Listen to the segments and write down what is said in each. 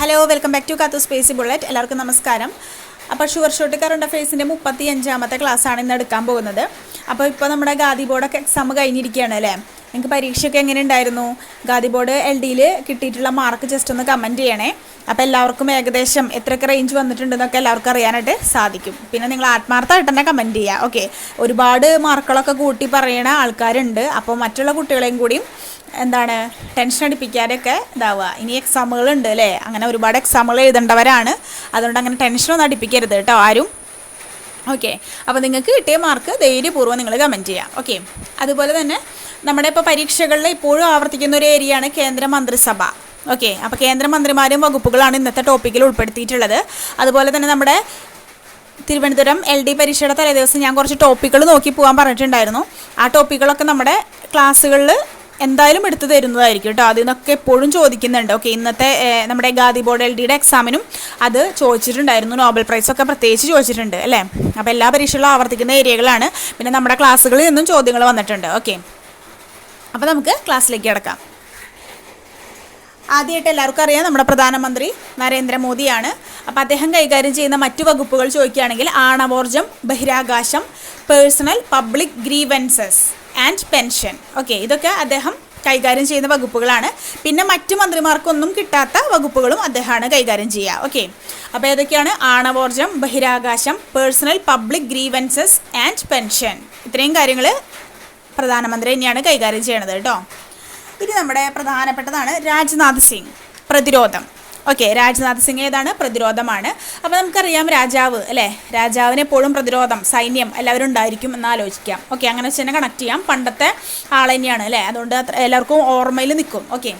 Hello welcome back to കാത്തു സ്പേസി bullet എല്ലാവർക്കും നമസ്കാരം. അപ്പോൾ ഷുവർ ഷോട്ട് കറണ്ട് അഫയേഴ്സിന്റെ മുപ്പത്തി അഞ്ചാമത്തെ ക്ലാസ്സാണ് ഇന്ന് എടുക്കാൻ പോകുന്നത്. അപ്പോൾ ഇപ്പോൾ നമ്മുടെ ഗാദി ബോർഡൊക്കെ എക്സാം കഴിഞ്ഞിരിക്കുകയാണ് അല്ലേ? നിങ്ങൾക്ക് പരീക്ഷയൊക്കെ എങ്ങനെ ഉണ്ടായിരുന്നു? ഗാദി ബോർഡ് എൽ ഡിയിൽ കിട്ടിയിട്ടുള്ള മാർക്ക് ജസ്റ്റ് ഒന്ന് കമന്റ് ചെയ്യണേ. അപ്പോൾ എല്ലാവർക്കും ഏകദേശം എത്രയൊക്കെ റേഞ്ച് വന്നിട്ടുണ്ടെന്നൊക്കെ എല്ലാവർക്കും അറിയാനായിട്ട് സാധിക്കും. പിന്നെ നിങ്ങൾ ആത്മാർത്ഥമായിട്ട് തന്നെ കമന്റ് ചെയ്യുക. ഓക്കെ ഒരുപാട് മാർക്കുകളൊക്കെ കൂട്ടി പറയണ ആൾക്കാരുണ്ട്. അപ്പോൾ മറ്റുള്ള കുട്ടികളെയും കൂടിയും എന്താണ് ടെൻഷൻ അടിപ്പിക്കാതെയൊക്കെ ഇതാവുക. ഇനി എക്സാമുകളുണ്ട് അല്ലേ? അങ്ങനെ ഒരുപാട് എക്സാമുകൾ എഴുതേണ്ടവരാണ്. അതുകൊണ്ട് അങ്ങനെ ടെൻഷനൊന്നും അടിപ്പിക്കരുത് കേട്ടോ ആരും. ഓക്കെ അപ്പോൾ നിങ്ങൾക്ക് കിട്ടിയ മാർക്ക് ധൈര്യപൂർവം നിങ്ങൾ കമന്റ് ചെയ്യാം. ഓക്കെ അതുപോലെ തന്നെ നമ്മുടെ ഇപ്പോൾ പരീക്ഷകളിൽ ഇപ്പോഴും ആവർത്തിക്കുന്ന ഒരു ഏരിയയാണ് കേന്ദ്ര മന്ത്രിസഭ. ഓക്കെ അപ്പോൾ കേന്ദ്രമന്ത്രിമാരും വകുപ്പുകളാണ് ഇന്നത്തെ ടോപ്പിക്കിൽ ഉൾപ്പെടുത്തിയിട്ടുള്ളത്. അതുപോലെ തന്നെ നമ്മുടെ തിരുവനന്തപുരം എൽ ഡി പരീക്ഷയുടെ തലേദിവസം ഞാൻ കുറച്ച് ടോപ്പിക്കുകൾ നോക്കി പോകാൻ പറഞ്ഞിട്ടുണ്ടായിരുന്നു. ആ ടോപ്പിക്കുകളൊക്കെ നമ്മുടെ ക്ലാസ്സുകളിൽ എന്തായാലും എടുത്തു തരുന്നതായിരിക്കും കേട്ടോ. അതിൽ നിന്നൊക്കെ എപ്പോഴും ചോദിക്കുന്നുണ്ട്. ഓക്കെ ഇന്നത്തെ നമ്മുടെ ഗാദി ബോർഡ് എൽ ഡിയുടെ എക്സാമിനും അത് ചോദിച്ചിട്ടുണ്ടായിരുന്നു. നോബൽ പ്രൈസ് ഒക്കെ പ്രത്യേകിച്ച് ചോദിച്ചിട്ടുണ്ട് അല്ലേ? അപ്പോൾ എല്ലാ പരീക്ഷകളും ആവർത്തിക്കുന്ന ഏരിയകളാണ്. പിന്നെ നമ്മുടെ ക്ലാസ്സുകളിൽ നിന്നും ചോദ്യങ്ങൾ വന്നിട്ടുണ്ട്. ഓക്കെ. അപ്പോൾ നമുക്ക് ക്ലാസ്സിലേക്ക് കിടക്കാം. ആദ്യമായിട്ട് എല്ലാവർക്കും അറിയാം നമ്മുടെ പ്രധാനമന്ത്രി നരേന്ദ്രമോദിയാണ്. അപ്പോൾ അദ്ദേഹം കൈകാര്യം ചെയ്യുന്ന മറ്റു വകുപ്പുകൾ ചോദിക്കുകയാണെങ്കിൽ ആണവോർജം ബഹിരാകാശം personnel public grievances. And pension. Okay ഇതൊക്കെ അദ്ദേഹം കൈകാര്യം ചെയ്യുന്ന വകുപ്പുകളാണ്. പിന്നെ മറ്റു മന്ത്രിമാർക്കൊന്നും കിട്ടാത്ത വകുപ്പുകളും അദ്ദേഹമാണ് കൈകാര്യം ചെയ്യുക. ഓക്കെ അപ്പോൾ ഏതൊക്കെയാണ്? ആണവോർജം ബഹിരാകാശം personnel public grievances and pension. ഇത്രയും കാര്യങ്ങൾ പ്രധാനമന്ത്രി തന്നെയാണ് കൈകാര്യം ചെയ്യണത് കേട്ടോ. ഇനി നമ്മുടെ പ്രധാനപ്പെട്ടതാണ് രാജ്നാഥ് സിംഗ് പ്രതിരോധം. ഓക്കെ രാജ്നാഥ് സിംഗ് ഏതാണ്? പ്രതിരോധമാണ്. അപ്പോൾ നമുക്കറിയാം രാജാവ് അല്ലേ? രാജാവിന് എപ്പോഴും പ്രതിരോധം സൈന്യം എല്ലാവരും ഉണ്ടായിരിക്കും എന്ന് ആലോചിക്കാം. ഓക്കെ അങ്ങനെ വെച്ച് തന്നെ കണക്ട് ചെയ്യാം. പണ്ടത്തെ ആൾ തന്നെയാണ് അല്ലേ? അതുകൊണ്ട് എല്ലാവർക്കും ഓർമ്മയിൽ നിൽക്കും. ഓക്കെ.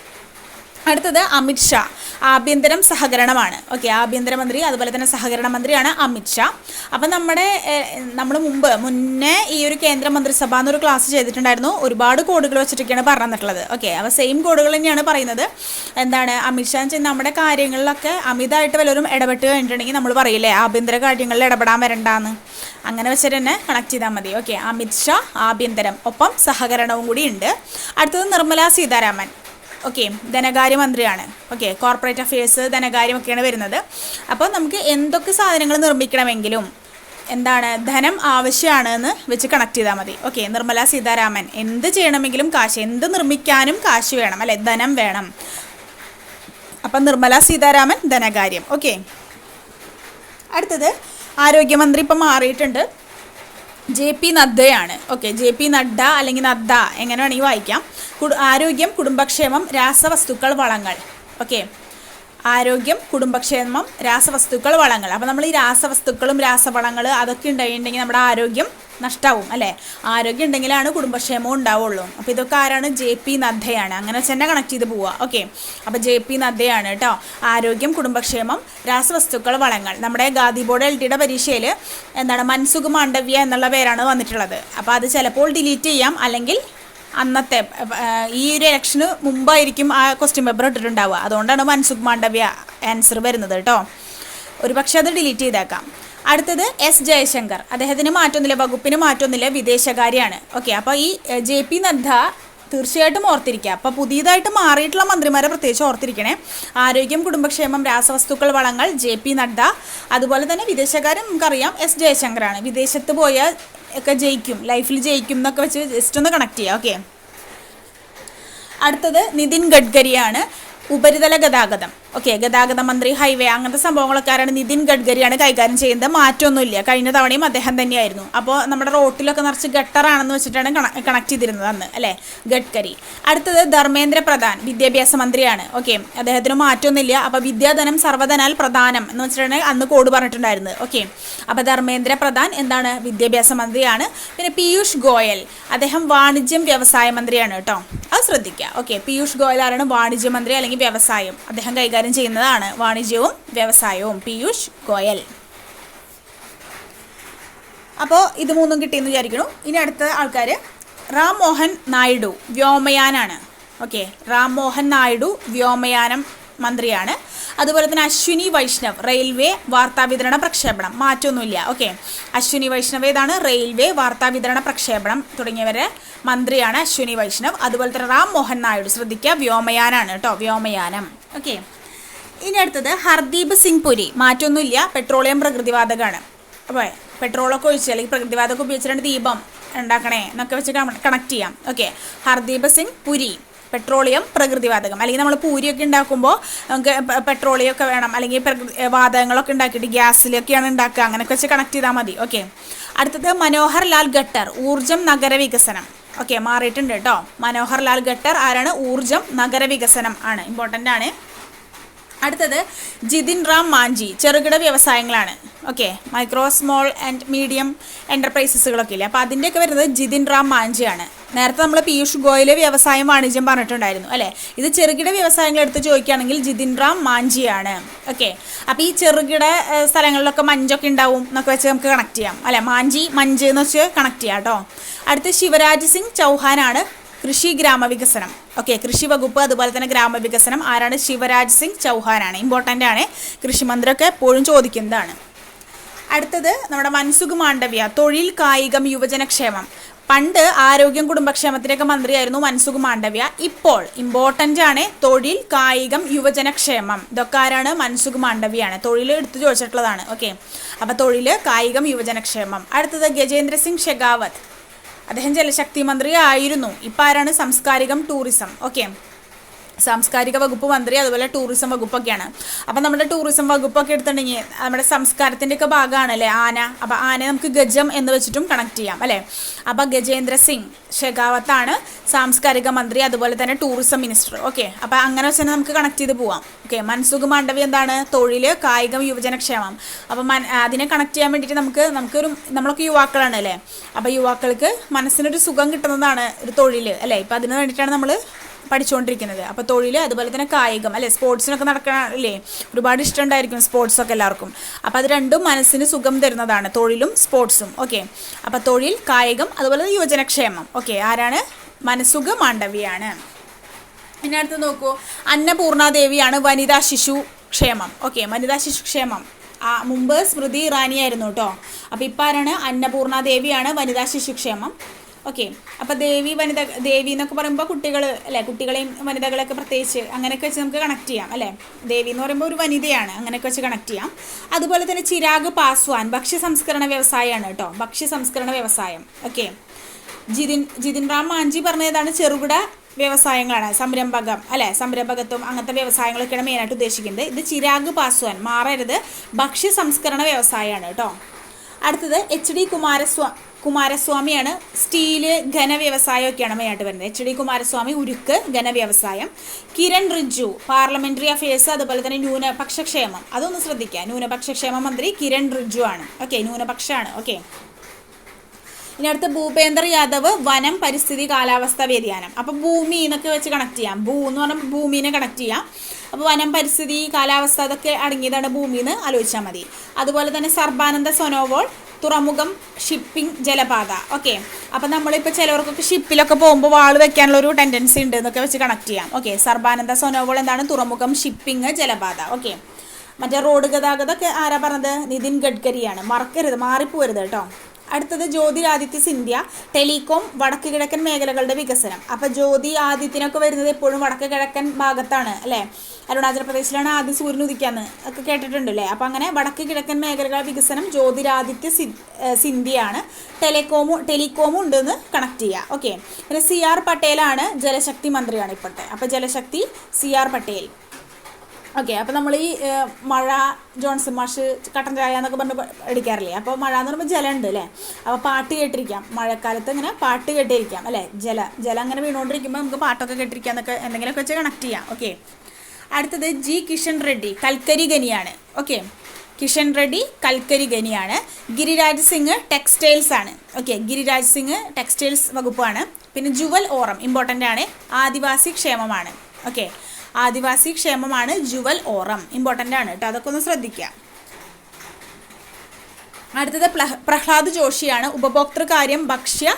അടുത്തത് അമിത് ഷാ. ആഭ്യന്തരം സഹകരണമാണ്. ഓക്കെ ആഭ്യന്തരമന്ത്രി അതുപോലെ തന്നെ സഹകരണ മന്ത്രിയാണ് അമിത്ഷാ അപ്പം നമ്മുടെ നമ്മൾ മുമ്പ് മുന്നേ ഈ ഒരു കേന്ദ്ര മന്ത്രിസഭ എന്നൊരു ക്ലാസ് ചെയ്തിട്ടുണ്ടായിരുന്നു. ഒരുപാട് കോഡുകൾ വെച്ചിട്ടൊക്കെയാണ് പറഞ്ഞിട്ടുള്ളത്. ഓക്കെ അപ്പോൾ സെയിം കോഡുകൾ തന്നെയാണ് പറയുന്നത്. എന്താണ് അമിത്ഷാ നമ്മുടെ കാര്യങ്ങളിലൊക്കെ അമിതമായിട്ട് വല്ലവരും ഇടപെട്ട് കഴിഞ്ഞിട്ടുണ്ടെങ്കിൽ നമ്മൾ പറയില്ലേ ആഭ്യന്തര കാര്യങ്ങളിൽ ഇടപെടാൻ വരണ്ടാന്ന്. അങ്ങനെ വെച്ചിട്ട് തന്നെ കണക്ട് ചെയ്താൽ മതി. ഓക്കെ അമിത്ഷാ ആഭ്യന്തരം ഒപ്പം സഹകരണവും കൂടി ഉണ്ട്. അടുത്തത് നിർമ്മലാ സീതാരാമൻ. ഓക്കെ ധനകാര്യമന്ത്രിയാണ്. ഓക്കെ കോർപ്പറേറ്റ് അഫയേഴ്സ് ധനകാര്യമൊക്കെയാണ് വരുന്നത്. അപ്പോൾ നമുക്ക് എന്തൊക്കെ സാധനങ്ങൾ നിർമ്മിക്കണമെങ്കിലും എന്താണ് ധനം ആവശ്യമാണ് എന്ന് വെച്ച് കണക്ട് ചെയ്താൽ മതി. ഓക്കെ നിർമ്മല സീതാരാമൻ എന്ത് ചെയ്യണമെങ്കിലും കാശ് എന്ത് നിർമ്മിക്കാനും കാശ് വേണം അല്ലെ? ധനം വേണം. അപ്പം നിർമ്മല സീതാരാമൻ ധനകാര്യം. ഓക്കെ അടുത്തത് ആരോഗ്യമന്ത്രി ഇപ്പം മാറിയിട്ടുണ്ട്. ജെ പി നദ്ദയാണ് ഓക്കെ ജെ പി നഡ്ഡ അല്ലെങ്കിൽ നദ്ദ എങ്ങനെ വേണമെങ്കിൽ വായിക്കാം ആരോഗ്യം കുടുംബക്ഷേമം രാസവസ്തുക്കൾ വളങ്ങൾ. ഓക്കെ ആരോഗ്യം കുടുംബക്ഷേമം രാസവസ്തുക്കൾ വളങ്ങൾ. അപ്പോൾ നമ്മൾ ഈ രാസവസ്തുക്കളും രാസവളങ്ങൾ അതൊക്കെ ഉണ്ടായിട്ടുണ്ടെങ്കിൽ നമ്മുടെ ആരോഗ്യം നഷ്ടാവും അല്ലേ? ആരോഗ്യം ഉണ്ടെങ്കിലാണ് കുടുംബക്ഷേമം ഉണ്ടാവുള്ളൂ. അപ്പോൾ ഇതൊക്കെ ആരാണ്? ജെ പി നദ്ദയാണ്. അങ്ങനെ തന്നെ കണക്ട് ചെയ്ത് പോവുക ഓക്കെ അപ്പോൾ ജെ പി നദ്ദയാണ് കേട്ടോ. ആരോഗ്യം കുടുംബക്ഷേമം രാസവസ്തുക്കൾ വളങ്ങൾ. നമ്മുടെ ഗാദി ബോർഡ് എൽ ടിയുടെ പരീക്ഷയിൽ എന്താണ് മൻസുഖ് മാണ്ഡവ്യ എന്നുള്ള പേരാണ് വന്നിട്ടുള്ളത്. അപ്പോൾ അത് ചിലപ്പോൾ ഡിലീറ്റ് ചെയ്യാം. അല്ലെങ്കിൽ അന്നത്തെ ഈ ഒരു ഇലക്ഷന് മുമ്പായിരിക്കും ആ ക്വസ്റ്റ്യൻ പേപ്പർ ഇട്ടിട്ടുണ്ടാവുക. അതുകൊണ്ടാണ് മൻസുഖ് മാണ്ഡവ്യ ആൻസർ വരുന്നത് കേട്ടോ. ഒരു പക്ഷേ അത് ഡിലീറ്റ് ചെയ്തേക്കാം. അടുത്തത് എസ് ജയശങ്കർ. അദ്ദേഹത്തിന് മാറ്റമൊന്നുമില്ല വകുപ്പിന് മാറ്റമൊന്നുമില്ല വിദേശകാര്യാണ്. ഓക്കെ അപ്പോൾ ഈ ജെ പി നദ്ദ തീർച്ചയായിട്ടും ഓർത്തിരിക്കുക. അപ്പോൾ പുതിയതായിട്ട് മാറിയിട്ടുള്ള മന്ത്രിമാരെ പ്രത്യേകിച്ച് ഓർത്തിരിക്കണേ. ആരോഗ്യം കുടുംബക്ഷേമം രാസവസ്തുക്കൾ വളങ്ങൾ ജെ പി നദ്ദ. അതുപോലെ തന്നെ വിദേശകാര്യം നമുക്കറിയാം എസ് ജയശങ്കറാണ്. വിദേശത്ത് പോയ ഒക്കെ ജയിക്കും ലൈഫിൽ ജയിക്കും എന്നൊക്കെ വെച്ച് ജസ്റ്റ് ഒന്ന് കണക്ട് ചെയ്യാം. ഓക്കെ അടുത്തത് നിതിൻ ഗഡ്കരിയാണ് ഉപരിതല ഗതാഗതം. ഓക്കെ ഗതാഗത മന്ത്രി ഹൈവേ അങ്ങനത്തെ സംഭവങ്ങളൊക്കെ ആരാണ് നിതിൻ ഗഡ്കരിയാണ് കൈകാര്യം ചെയ്യുന്നത്. മാറ്റമൊന്നുമില്ല. കഴിഞ്ഞ തവണയും അദ്ദേഹം തന്നെയായിരുന്നു. അപ്പോൾ നമ്മുടെ റോട്ടിലൊക്കെ നിറച്ച് ഗട്ടറാണെന്ന് വെച്ചിട്ടാണ് കണക്ട് ചെയ്തിരുന്നത് അന്ന് അല്ലേ? ഗഡ്കരി. അടുത്തത് ധർമ്മേന്ദ്ര പ്രധാൻ വിദ്യാഭ്യാസ മന്ത്രിയാണ്. ഓക്കെ അദ്ദേഹത്തിന് മാറ്റമൊന്നുമില്ല. അപ്പോൾ വിദ്യാധനം സർവധനാൽ പ്രധാനം എന്ന് വെച്ചിട്ടാണ് അന്ന് കോഡ് പറഞ്ഞിട്ടുണ്ടായിരുന്നത്. ഓക്കെ അപ്പോൾ ധർമ്മേന്ദ്ര പ്രധാൻ എന്താണ്? വിദ്യാഭ്യാസ മന്ത്രിയാണ്. പിന്നെ പീയൂഷ് ഗോയൽ അദ്ദേഹം വാണിജ്യം വ്യവസായ മന്ത്രിയാണ് കേട്ടോ. അത് ശ്രദ്ധിക്കുക ഓക്കെ പീയൂഷ് ഗോയൽ ആരാണ്? വാണിജ്യ മന്ത്രി അല്ലെങ്കിൽ വ്യവസായം. അദ്ദേഹം കൈകാര്യം ചെയ്യുന്നതാണ് വാണിജ്യവും വ്യവസായവും. പീയൂഷ് ഗോയൽ. അപ്പോൾ ഇത് മൂന്നും കിട്ടിയെന്ന് വിചാരിക്കുന്നു. ഇനി അടുത്ത ആൾക്കാർ റാം മോഹൻ നായിഡു വ്യോമയാനാണ്. ഓക്കെ റാം മോഹൻ നായിഡു വ്യോമയാനം മന്ത്രിയാണ്. അതുപോലെ തന്നെ അശ്വിനി വൈഷ്ണവ് റെയിൽവേ വാർത്താവിതരണ പ്രക്ഷേപണം. മാറ്റമൊന്നുമില്ല ഓക്കെ അശ്വിനി വൈഷ്ണവ് ഏതാണ്? റെയിൽവേ വാർത്താവിതരണ പ്രക്ഷേപണം തുടങ്ങിയവരെ മന്ത്രിയാണ് അശ്വിനി വൈഷ്ണവ്. അതുപോലെ തന്നെ റാം മോഹൻ നായിഡു ശ്രദ്ധിക്കുക വ്യോമയാനാണ് കേട്ടോ വ്യോമയാനം. ഓക്കെ ഇനി അടുത്തത് ഹർദീപ് സിംഗ് പുരി. മാറ്റൊന്നുമില്ല പെട്രോളിയം പ്രകൃതിവാതകമാണ് അപ്പോൾ പെട്രോളൊക്കെ ഒഴിച്ച് അല്ലെങ്കിൽ പ്രകൃതിവാതകം ഉപയോഗിച്ചിട്ട് ദീപം ഉണ്ടാക്കണേ എന്നൊക്കെ വെച്ച് കണക്ട് ചെയ്യാം. ഓക്കെ ഹർദീപ് സിംഗ് പുരി പെട്രോളിയം പ്രകൃതിവാതകം. അല്ലെങ്കിൽ നമ്മൾ പൂരിയൊക്കെ ഉണ്ടാക്കുമ്പോൾ നമുക്ക് പെട്രോളിയം ഒക്കെ വേണം. അല്ലെങ്കിൽ വാതകങ്ങളൊക്കെ ഉണ്ടാക്കിയിട്ട് ഗ്യാസിലൊക്കെയാണ് ഉണ്ടാക്കുക. അങ്ങനെയൊക്കെ വെച്ച് കണക്ട് ചെയ്താൽ മതി. ഓക്കെ അടുത്തത് മനോഹർ ലാൽ ഗട്ടർ ഊർജം നഗരവികസനം ഓക്കെ മാറിയിട്ടുണ്ട് കേട്ടോ. മനോഹർ ലാൽ ഗട്ടർ ആരാണ്? ഊർജം നഗരവികസനം ആണ്. ഇമ്പോർട്ടന്റ് ആണ്. അടുത്തത് ജിതിൻ റാം മാഞ്ചി ചെറുകിട വ്യവസായങ്ങളാണ്. Okay micro small and medium എന്റർപ്രൈസസുകളൊക്കെ ഇല്ലേ? അപ്പോൾ അതിന്റെയൊക്കെ വരുന്നത് ജിതിൻ റാം മാഞ്ചിയാണ്. നേരത്തെ നമ്മൾ പീയൂഷ് ഗോയൽ വ്യവസായം വാണിജ്യം പറഞ്ഞിട്ടുണ്ടായിരുന്നു അല്ലേ? ഇത് ചെറുകിട വ്യവസായങ്ങൾ എടുത്ത് ചോദിക്കുകയാണെങ്കിൽ ജിതിൻ റാം മാഞ്ചിയാണ്. ഓക്കെ അപ്പോൾ ഈ ചെറുകിട സ്ഥലങ്ങളിലൊക്കെ മഞ്ചൊക്കെ ഉണ്ടാവും എന്നൊക്കെ വെച്ച് നമുക്ക് കണക്ട് ചെയ്യാം അല്ലേ? മാഞ്ചി മഞ്ച് എന്ന് വെച്ച് കണക്ട് ചെയ്യാം കേട്ടോ. അടുത്ത് ശിവരാജ് സിംഗ് ചൗഹാനാണ് കൃഷി ഗ്രാമവികസനം. ഓക്കെ കൃഷി വകുപ്പ് അതുപോലെ തന്നെ ഗ്രാമവികസനം ആരാണ് ശിവരാജ് സിംഗ് ചൗഹാനാണ്. ഇമ്പോർട്ടന്റ് ആണ്. കൃഷി മന്ത്രിയൊക്കെ എപ്പോഴും ചോദിക്കുന്നതാണ്. അടുത്തത് നമ്മുടെ മൻസുഖ് മാണ്ഡവ്യ തൊഴിൽ കായികം യുവജനക്ഷേമം. പണ്ട് ആരോഗ്യം കുടുംബക്ഷേമത്തിന്റെയൊക്കെ മന്ത്രിയായിരുന്നു മൻസുഖ് മാണ്ഡവ്യ. ഇപ്പോൾ ഇമ്പോർട്ടന്റ് ആണ് തൊഴിൽ കായികം യുവജനക്ഷേമം. ഇതൊക്കെ ആരാണ്? മൻസുഖ് മാണ്ഡവ്യാണ് തൊഴിൽ എടുത്തു ചോദിച്ചിട്ടുള്ളതാണ്. ഓക്കെ അപ്പോൾ തൊഴിൽ കായികം യുവജനക്ഷേമം. അടുത്തത് ഗജേന്ദ്ര സിംഗ് ഷെഖാവത്ത് അദ്ദേഹം ജലശക്തി മന്ത്രി ആയിരുന്നു ഇപ്പം ആരാണ് സാംസ്കാരികം ടൂറിസം. ഓക്കെ. സാംസ്കാരിക വകുപ്പ് മന്ത്രി അതുപോലെ ടൂറിസം വകുപ്പൊക്കെയാണ്. അപ്പം നമ്മുടെ ടൂറിസം വകുപ്പൊക്കെ എടുത്തിട്ടുണ്ടെങ്കിൽ നമ്മുടെ സംസ്കാരത്തിന്റെ ഒക്കെ ഭാഗമാണല്ലേ ആന. അപ്പം ആന നമുക്ക് ഗജം എന്ന് വെച്ചിട്ടും കണക്ട് ചെയ്യാം അല്ലേ? അപ്പം ഗജേന്ദ്ര സിംഗ് ഷെഖാവത്താണ് സാംസ്കാരിക മന്ത്രി അതുപോലെ തന്നെ ടൂറിസം മിനിസ്റ്റർ ഓക്കെ അപ്പം അങ്ങനെ വെച്ച് തന്നെ നമുക്ക് കണക്ട് ചെയ്ത് പോവാം. ഓക്കെ മൻസുഖ് മാണ്ഡവി എന്താണ്? തൊഴിൽ കായികം യുവജനക്ഷേമം. അപ്പം അതിനെ കണക്ട് ചെയ്യാൻ വേണ്ടിയിട്ട് നമുക്ക് നമുക്കൊരു നമ്മളൊക്കെ യുവാക്കളാണ് അല്ലേ? അപ്പോൾ യുവാക്കൾക്ക് മനസ്സിനൊരു സുഖം കിട്ടുന്നതാണ് ഒരു തൊഴിൽ അല്ലേ? ഇപ്പം അതിന് വേണ്ടിയിട്ടാണ് നമ്മൾ പഠിച്ചുകൊണ്ടിരിക്കുന്നത് അപ്പോൾ തൊഴിൽ അതുപോലെ തന്നെ കായികം അല്ലേ? സ്പോർട്സിനൊക്കെ നടക്കണ അല്ലേ ഒരുപാട് ഇഷ്ടമുണ്ടായിരിക്കും സ്പോർട്സൊക്കെ എല്ലാവർക്കും. അപ്പോൾ അത് രണ്ടും മനസ്സിന് സുഖം തരുന്നതാണ് തൊഴിലും സ്പോർട്സും. ഓക്കെ? അപ്പോൾ തൊഴിൽ കായികം അതുപോലെ യുവജനക്ഷേമം. ഓക്കെ? ആരാണ്? മനസുഖ മാണ്ഡവിയാണ്. ഇനി അടുത്ത് നോക്കൂ. അന്നപൂർണാദേവിയാണ് വനിതാ ശിശു ക്ഷേമം. ഓക്കെ? വനിതാ ശിശു ക്ഷേമം. ആ മുമ്പ് സ്മൃതി ഇറാനി ആയിരുന്നു കേട്ടോ. അപ്പോൾ ഇപ്പം ആരാണ്? അന്നപൂർണാദേവിയാണ് വനിതാ ശിശുക്ഷേമം ഓക്കെ. അപ്പോൾ ദേവി വനിത ദേവി എന്നൊക്കെ പറയുമ്പോൾ കുട്ടികൾ അല്ലേ? കുട്ടികളെയും വനിതകളെയൊക്കെ പ്രത്യേകിച്ച് അങ്ങനെയൊക്കെ വെച്ച് നമുക്ക് കണക്ട് ചെയ്യാം അല്ലേ? ദേവി എന്ന് പറയുമ്പോൾ ഒരു വനിതയാണ് അങ്ങനെയൊക്കെ വെച്ച് കണക്ട് ചെയ്യാം. അതുപോലെ തന്നെ ചിരാഗ് പാസ്വാൻ ഭക്ഷ്യ സംസ്കരണ വ്യവസായമാണ് കേട്ടോ. ഭക്ഷ്യ സംസ്കരണ വ്യവസായം. ഓക്കെ. ജിതിൻ ജിതിൻ റാം മാഞ്ചി പറഞ്ഞതാണ് ചെറുകിട വ്യവസായങ്ങളാണ് സംരംഭകം അല്ലെ? സംരംഭകത്വം അങ്ങനത്തെ വ്യവസായങ്ങളൊക്കെയാണ് മെയിനായിട്ട് ഉദ്ദേശിക്കുന്നത്. ഇത് ചിരാഗ് പാസ്വാൻ മാറരുത്. ഭക്ഷ്യ സംസ്കരണ വ്യവസായമാണ് കേട്ടോ. അടുത്തത് എച്ച് ഡി കുമാരസ്വാ കുമാരസ്വാമിയാണ്. സ്റ്റീൽ മെയിനായിട്ട് വരുന്നത്. എച്ച് ഡി കുമാരസ്വാമി ഉരുക്ക് ഘന വ്യവസായം കിരൺ റിജ്ജു പാർലമെന്ററി അഫയേഴ്സ് അതുപോലെ തന്നെ ന്യൂനപക്ഷക്ഷേമം. അതൊന്ന് ശ്രദ്ധിക്കുക. ന്യൂനപക്ഷക്ഷേമ മന്ത്രി കിരൺ റിജ്ജു ആണ്. ഓക്കെ ന്യൂനപക്ഷമാണ് ഓക്കെ ഇനി അടുത്ത ഭൂപേന്ദർ യാദവ് വനം പരിസ്ഥിതി കാലാവസ്ഥ വ്യതിയാനം. അപ്പോൾ ഭൂമി എന്നൊക്കെ വെച്ച് കണക്ട് ചെയ്യാം. ഭൂ എന്ന് പറഞ്ഞാൽ ഭൂമിനെ കണക്ട് ചെയ്യാം. അപ്പോൾ വനം പരിസ്ഥിതി കാലാവസ്ഥ അതൊക്കെ അടങ്ങിയതാണ് ഭൂമി എന്ന് ആലോചിച്ചാൽ മതി. അതുപോലെ തന്നെ സർബാനന്ദ സൊനോവോൾ തുറമുഖം ഷിപ്പിംഗ് ജലപാത. ഓക്കെ അപ്പം നമ്മളിപ്പോൾ ചിലവർക്കൊക്കെ ഷിപ്പിലൊക്കെ പോകുമ്പോൾ വാൾ വെക്കാനുള്ള ഒരു ടെൻഡൻസി ഉണ്ട് എന്നൊക്കെ വെച്ച് കണക്ട് ചെയ്യാം. ഓക്കെ സർബാനന്ദ സോനോവോൾ എന്താണ്? തുറമുഖം ഷിപ്പിംഗ് ജലപാത. ഓക്കെ മറ്റേ റോഡ് ഗതാഗതമൊക്കെ ആരാ പറഞ്ഞത്? നിതിൻ ഗഡ്കരിയാണ്. മറക്കരുത്. മാറിപ്പോരുത് കേട്ടോ. അടുത്തത് ജ്യോതി ആദിത്യ സിന്ധ്യ ടെലികോം വടക്ക് കിഴക്കൻ മേഖലകളുടെ വികസനം. അപ്പോൾ ജ്യോതി ആദിത്യനൊക്കെ വരുന്നത് എപ്പോഴും വടക്ക് കിഴക്കൻ ഭാഗത്താണ് അല്ലേ? അരുണാചൽ പ്രദേശിലാണ് ആദ്യം സൂര്യൻ ഉദിക്കാന്ന് ഒക്കെ കേട്ടിട്ടുണ്ട് അല്ലേ അപ്പോൾ അങ്ങനെ വടക്ക് കിഴക്കൻ മേഖലകളുടെ വികസനം ജ്യോതിരാദിത്യ സിന്ധ്യയാണ്. ടെലികോമും ടെലികോമും ഉണ്ടെന്ന് കണക്ട് ചെയ്യുക ഓക്കെ പിന്നെ സി ആർ പട്ടേലാണ് ജലശക്തി മന്ത്രിയാണ് ഇപ്പോഴത്തെ. അപ്പോൾ ജലശക്തി സി ആർ പട്ടേൽ. ഓക്കെ അപ്പോൾ നമ്മൾ ഈ മഴ ജോൺസൺ മാഷ് കട്ടൻ ചായ എന്നൊക്കെ പറഞ്ഞ് അടിക്കാറില്ലേ? അപ്പോൾ മഴ എന്ന് പറയുമ്പോൾ ജലമുണ്ട് അല്ലേ അപ്പോൾ പാട്ട് കേട്ടിരിക്കാം. മഴക്കാലത്ത് ഇങ്ങനെ പാട്ട് കേട്ടിരിക്കാം അല്ലേ ജല ജലം അങ്ങനെ വീണുകൊണ്ടിരിക്കുമ്പോൾ നമുക്ക് പാട്ടൊക്കെ കേട്ടിരിക്കാം എന്നൊക്കെ എന്തെങ്കിലുമൊക്കെ വെച്ച് കണക്ട് ചെയ്യാം ഓക്കെ? അടുത്തത് ജി കിഷൻ റെഡ്ഡി കൽക്കരി ഖനിയാണ് ഓക്കെ? കിഷൻ റെഡ്ഡി കൽക്കരി ഖനിയാണ്. ഗിരിരാജ് സിംഗ് ടെക്സ്റ്റൈൽസ് ആണ് ഓക്കെ? ഗിരിരാജ് സിംഗ് ടെക്സ്റ്റൈൽസ് വകുപ്പാണ്. പിന്നെ ജുവൽ ഓറം ഇമ്പോർട്ടന്റ് ആണ്. ആദിവാസി ക്ഷേമമാണ് ഓക്കെ? ആദിവാസി ക്ഷേമമാണ് ജുവൽ ഓറം. ഇമ്പോർട്ടന്റ് ആണ് കേട്ടോ അതൊക്കെ ഒന്ന് ശ്രദ്ധിക്കുക അടുത്തത് പ്രഹ്ലാദ് ജോഷിയാണ്. ഉപഭോക്തൃകാര്യം ഭക്ഷ്യ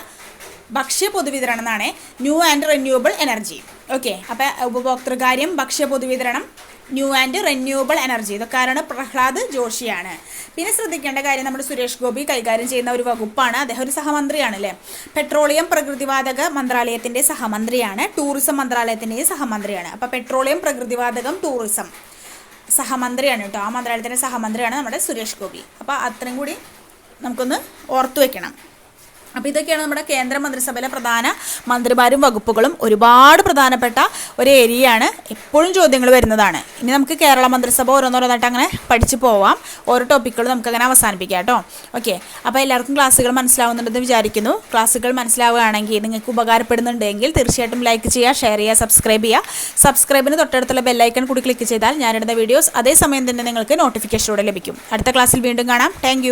ഭക്ഷ്യ പൊതുവിതരണം എന്നാണ്. New and renewable energy okay അപ്പോൾ ഉപഭോക്തൃകാര്യം ഭക്ഷ്യ പൊതുവിതരണം. ന്യൂ ആൻഡ് റിന്യൂവബിൾ എനർജി ഇതൊക്കെ ആരാണ് പ്രഹ്ലാദ് ജോഷിയാണ്. പിന്നെ ശ്രദ്ധിക്കേണ്ട കാര്യം നമ്മുടെ സുരേഷ് ഗോപി കൈകാര്യം ചെയ്യുന്ന ഒരു വകുപ്പാണ്. അദ്ദേഹം ഒരു സഹമന്ത്രിയാണ് അല്ലേ പെട്രോളിയം പ്രകൃതിവാതക മന്ത്രാലയത്തിന്റെ സഹമന്ത്രിയാണ്. ടൂറിസം മന്ത്രാലയത്തിന്റെയും സഹമന്ത്രിയാണ്. അപ്പോൾ പെട്രോളിയം പ്രകൃതിവാതകം ടൂറിസം സഹമന്ത്രിയാണ് കേട്ടോ. ആ മന്ത്രാലയത്തിന്റെ സഹമന്ത്രിയാണ് നമ്മുടെ സുരേഷ് ഗോപി. അപ്പോൾ അത്രയും കൂടി നമുക്കൊന്ന് ഓർത്തു വെക്കണം. അപ്പോൾ ഇതൊക്കെയാണ് നമ്മുടെ കേന്ദ്ര മന്ത്രിസഭയിലെ പ്രധാന മന്ത്രിമാരും വകുപ്പുകളും ഒരുപാട് പ്രധാനപ്പെട്ട ഒരു ഏരിയയാണ് എപ്പോഴും ചോദ്യങ്ങൾ വരുന്നതാണ്. ഇനി നമുക്ക് കേരള മന്ത്രിസഭ ഓരോന്നോരോന്നായിട്ട് അങ്ങനെ പഠിച്ചു പോവാം. ഓരോ ടോപ്പിക്കുകൾ നമുക്ക് അങ്ങനെ അവസാനിപ്പിക്കാം കേട്ടോ. ഓക്കെ. അപ്പോൾ എല്ലാവർക്കും ക്ലാസ്സുകൾ മനസ്സിലാവുന്നുണ്ടെന്ന് വിചാരിക്കുന്നു. ക്ലാസ്സുകൾ മനസ്സിലാവുകയാണെങ്കിൽ നിങ്ങൾക്ക് ഉപകാരപ്പെടുന്നുണ്ടെങ്കിൽ തീർച്ചയായിട്ടും ലൈക്ക് ചെയ്യുക ഷെയർ ചെയ്യുക സബ്സ്ക്രൈബ് ചെയ്യുക. സബ്സ്ക്രൈബിന് തൊട്ടടുത്തുള്ള ബെല്ലൈക്കൺ കൂടി ക്ലിക്ക് ചെയ്താൽ ഞാനിടുന്ന വീഡിയോസ് അതേസമയം തന്നെ നിങ്ങൾക്ക് നോട്ടിഫിക്കേഷനോടെ ലഭിക്കും. അടുത്ത ക്ലാസ്സിൽ വീണ്ടും കാണാം. താങ്ക്